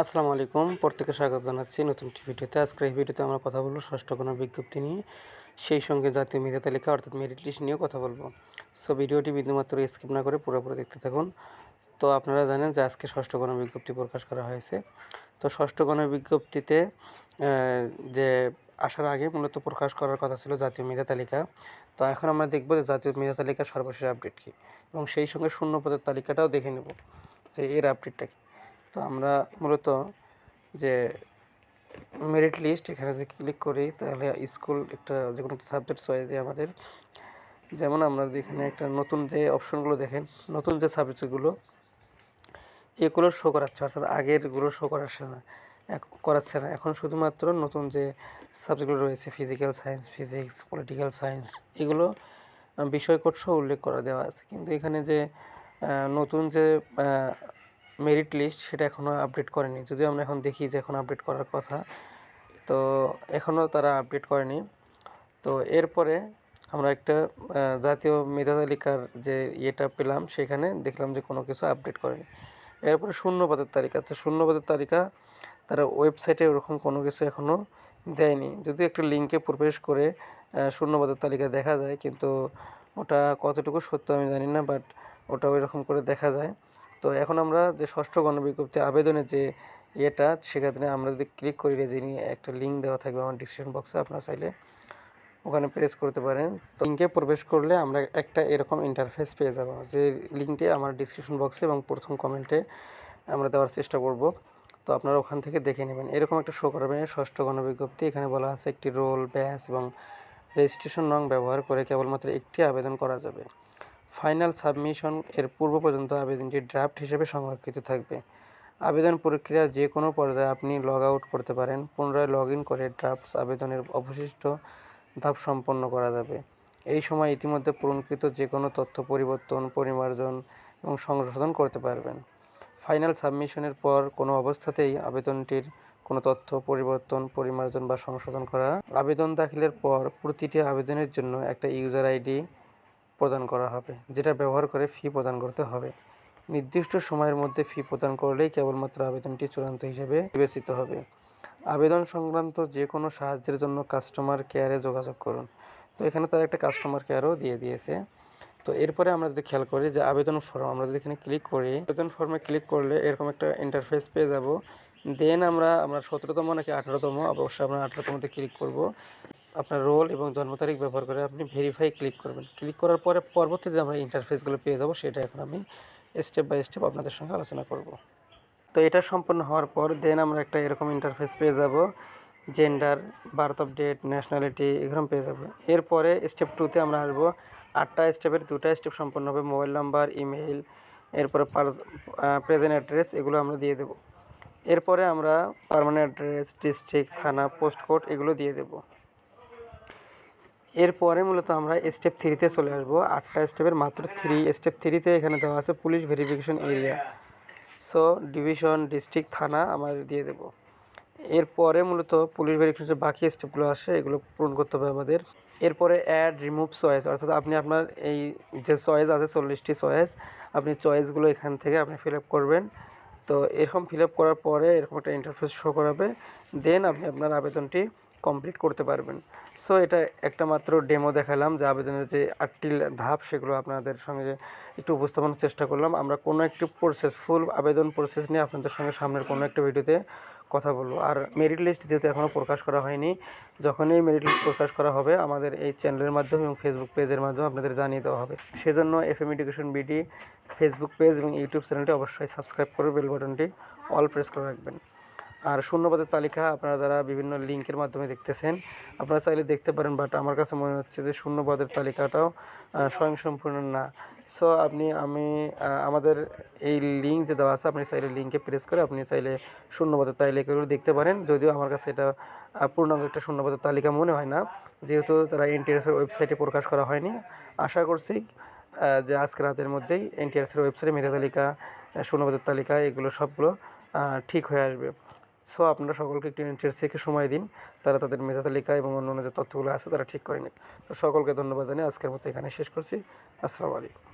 আসসালামু আলাইকুম। প্রত্যেকে স্বাগত জানাচ্ছি নতুন ভিডিওতে। আজকের এই ভিডিওতে আমরা কথা বলব ষষ্ঠ কোনো বিজ্ঞপ্তি নিয়ে। সেই সঙ্গে জাতীয় মেধা তালিকা অর্থাৎ মেরিট লিস্ট নিয়েও কথা বলব। সো ভিডিওটি বিন্দুমাত্র স্কিপ না করে পুরোপুরি দেখতে থাকুন। তো আপনারা জানেন যে আজকে ষষ্ঠ গণ বিজ্ঞপ্তি প্রকাশ করা হয়েছে। তো ষষ্ঠ গণ বিজ্ঞপ্তিতে যে আসার আগে মূলত প্রকাশ করার কথা ছিল জাতীয় মেধা তালিকা। তো এখন আমরা দেখব যে জাতীয় মেধা তালিকার সর্বশেষ আপডেট কী। এবং সেই সঙ্গে শূন্য পদের তালিকাটাও দেখে নেব যে এর আপডেটটা কী। তো আমরা মূলত যে মেরিট লিস্ট এখানে যদি ক্লিক করি, তাহলে স্কুল একটা যে কোনো সাবজেক্ট চয়েস দিয়ে আমাদের যেমন আমরা এখানে একটা নতুন যে অপশনগুলো দেখেন, নতুন যে সাবজেক্টগুলো এগুলো শো করাচ্ছে, অর্থাৎ আগেরগুলো শো করাচ্ছে না করাচ্ছে না। এখন শুধুমাত্র নতুন যে সাবজেক্টগুলো রয়েছে physical science physics political science এগুলো বিষয় সহ উল্লেখ করা দেওয়া আছে। কিন্তু এখানে যে নতুন যে মেরিট লিস্ট সেটা এখনও আপডেট করেনি। যদিও আমরা এখন দেখি যে এখন আপডেট করার কথা। তো এখনও তারা আপডেট করেনি। তো এরপরে আমরা একটা জাতীয় মেধা তালিকার যে ইয়েটা পেলাম সেখানে দেখলাম যে কোনো কিছু আপডেট করেনি। এরপরে শূন্যপদের তালিকা। তো শূন্যপদের তালিকা তারা ওয়েবসাইটে ওরকম কোনো কিছু এখনও দেয়নি। যদিও একটা লিঙ্কে প্রবেশ করে আহ, শূন্যপদের তালিকা দেখা যায় কিন্তু ওটা কতটুকু সত্য আমি জানি না বাট ওটা ওই রকম করে দেখা যায়। তো এখন আমরা যে ষষ্ঠ গণবিজ্ঞপ্তি আবেদনের যে ইয়েটা, সেখানে আমরা যদি ক্লিক করি রেজিনি একটা লিঙ্ক দেওয়া থাকবে আমার ডিসক্রিপশন বক্সে আপনারা চাইলে ওখানে প্রেস করতে পারেন। তো লিঙ্কে প্রবেশ করলে আমরা একটা এরকম ইন্টারফেস পেয়ে যাব। যে লিঙ্কটি আমার ডিসক্রিপশন বক্সে এবং প্রথম কমেন্টে আমরা দেওয়ার চেষ্টা করব। তো আপনারা ওখান থেকে দেখে নেবেন। এরকম একটা শো করবে ষষ্ঠ গণবিজ্ঞপ্তি। এখানে বলা আছে একটি রোল ব্যাস এবং রেজিস্ট্রেশন নং ব্যবহার করে কেবলমাত্র একটি আবেদন করা যাবে। ফাইনাল সাবমিশন এর পূর্ব পর্যন্ত আবেদনটি ড্রাফট হিসেবে সংরক্ষিত থাকবে। আবেদন প্রক্রিয়ার যে কোনো পর্যায়ে আপনি লগ আউট করতে পারেন। পুনরায় লগ ইন করে ড্রাফট আবেদনের অবশিষ্ট ধাপ সম্পন্ন করা যাবে। এই সময় ইতিমধ্যে পূরণকৃত যে কোনো তথ্য পরিবর্তন, পরিমার্জন এবং সংশোধন করতে পারবেন। ফাইনাল সাবমিশনের পর কোনো অবস্থাতেই আবেদনটির কোনো তথ্য পরিবর্তন, পরিমার্জন বা সংশোধন করা। আবেদন দাখিলের পর প্রতিটি আবেদনের জন্য একটা ইউজার আইডি প্রদান করা হবে, যেটা ব্যবহার করে ফি প্রদান করতে হবে। নির্দিষ্ট সময়ের মধ্যে ফি প্রদান করলেই কেবলমাত্র আবেদনটি চূড়ান্ত হিসেবে বিবেচিত হবে। আবেদন সংক্রান্ত যে কোনো সাহায্যের জন্য কাস্টমার কেয়ারে যোগাযোগ করুন। তো এখানে তারা একটা কাস্টমার কেয়ারও দিয়ে দিয়েছে। তো এরপরে আমরা যদি খেয়াল করি যে আবেদন ফর্ম আমরা যদি এখানে ক্লিক করি, আবেদন ফর্মে ক্লিক করলে এরকম একটা ইন্টারফেস পেয়ে যাব। দেন আমরা আমরা সতেরোতম নাকি আঠারোতম? অবশ্যই আমরা আঠারোতমতে ক্লিক করব। আপনার রোল এবং জন্ম তারিখ ব্যবহার করে আপনি ভেরিফাই ক্লিক করবেন। ক্লিক করার পরে পরবর্তীতে আমরা ইন্টারফেসগুলো পেয়ে যাব, সেটা এখন আমি স্টেপ বাই স্টেপ আপনাদের সঙ্গে আলোচনা করব। তো এটা সম্পন্ন হওয়ার পর দেন আমরা একটা এরকম ইন্টারফেস পেয়ে যাব gender birth of date nationality এরকম পেয়ে যাব। এরপরে স্টেপ টুতে আমরা আসব, আটটা স্টেপের দুটা স্টেপ সম্পন্ন হবে মোবাইল নাম্বার ইমেইল এরপরে প্রেজেন্ট অ্যাড্রেস এগুলো আমরা দিয়ে দেব। এরপরে আমরা পার্মানেন্ট অ্যাড্রেস ডিস্ট্রিক্ট থানা পোস্ট কোড এগুলো দিয়ে দেব। এরপরে মূলত আমরা স্টেপ থ্রিতে চলে আসব। আটটা স্টেপের মাত্র থ্রি স্টেপ থ্রিতে এখানে দেওয়া আছে police verification area so division district থানা আমরা দিয়ে দেব। এরপরে মূলত পুলিশ ভেরিফিকেশন বাকি স্টেপগুলো আসে এগুলো পূরণ করতে হবে আমাদের। এরপরে অ্যাড রিমুভ চয়েস অর্থাৎ আপনি আপনার এই যে চয়েস আছে, চল্লিশটি চয়েস আপনি চয়েসগুলো এখান থেকে আপনি ফিল আপ করবেন। তো এরকম ফিল আপ করার পরে এরকম একটা ইন্টারফেস শো করাবে। দেন আপনি আপনার আবেদনটি কমপ্লিট করতে পারবেন। সো এটা একটা মাত্র ডেমো দেখালাম, যে আবেদনের যে আটটি ধাপ, সেগুলো আপনাদের সঙ্গে একটু উপস্থাপনের চেষ্টা করলাম। আমরা কোনো একটি প্রসেস ফুল আবেদন প্রসেস নিয়ে আপনাদের সঙ্গে সামনের কোনো একটা ভিডিওতে কথা বলব। আর মেরিট লিস্ট যেহেতু এখনও প্রকাশ করা হয়নি, যখনই মেরিট লিস্ট প্রকাশ করা হবে, আমাদের এই চ্যানেলের মাধ্যমে এবং ফেসবুক পেজের মাধ্যমে আপনাদের জানিয়ে দেওয়া হবে। সেজন্য F M education BD Facebook page এবং ইউটিউব চ্যানেলটি অবশ্যই সাবস্ক্রাইব করে বেল বাটনটি অল প্রেস করে রাখবেন। আর শূন্যপদের তালিকা আপনারা যারা বিভিন্ন লিঙ্কের মাধ্যমে দেখতেছেন, আপনারা চাইলে দেখতে পারেন বাট আমার কাছে মনে হচ্ছে যে শূন্যপদের তালিকাটাও স্বয়ংসম্পূর্ণ না। সো আপনি, আমি আমাদের এই লিঙ্ক যে দেওয়া আছে, আপনি চাইলে লিঙ্কে প্রেস করে আপনি চাইলে শূন্যপদের তালিকাগুলো দেখতে পারেন। যদিও আমার কাছে এটা পূর্ণাঙ্গ একটা শূন্যপদের তালিকা মনে হয় না, যেহেতু তারা এনটিএসের ওয়েবসাইটে প্রকাশ করা হয়নি। আশা করছি যে আজকে রাতের মধ্যেই এনটিআরসির ওয়েবসাইটে মেধা তালিকা শূন্যপদের তালিকা, এগুলো সবগুলো ঠিক হয়ে আসবে। সো আপনারা সকলকে একটু ইন্টারেস্ট থেকে সময় দিন। তারা তাদের মেধা তালিকা এবং অন্য অন্য যে তথ্যগুলো আছে, তারা ঠিক করে নিক। তো সকলকে ধন্যবাদ জানিয়ে আজকের মতো এখানে শেষ করছি। আসসালামু আলাইকুম।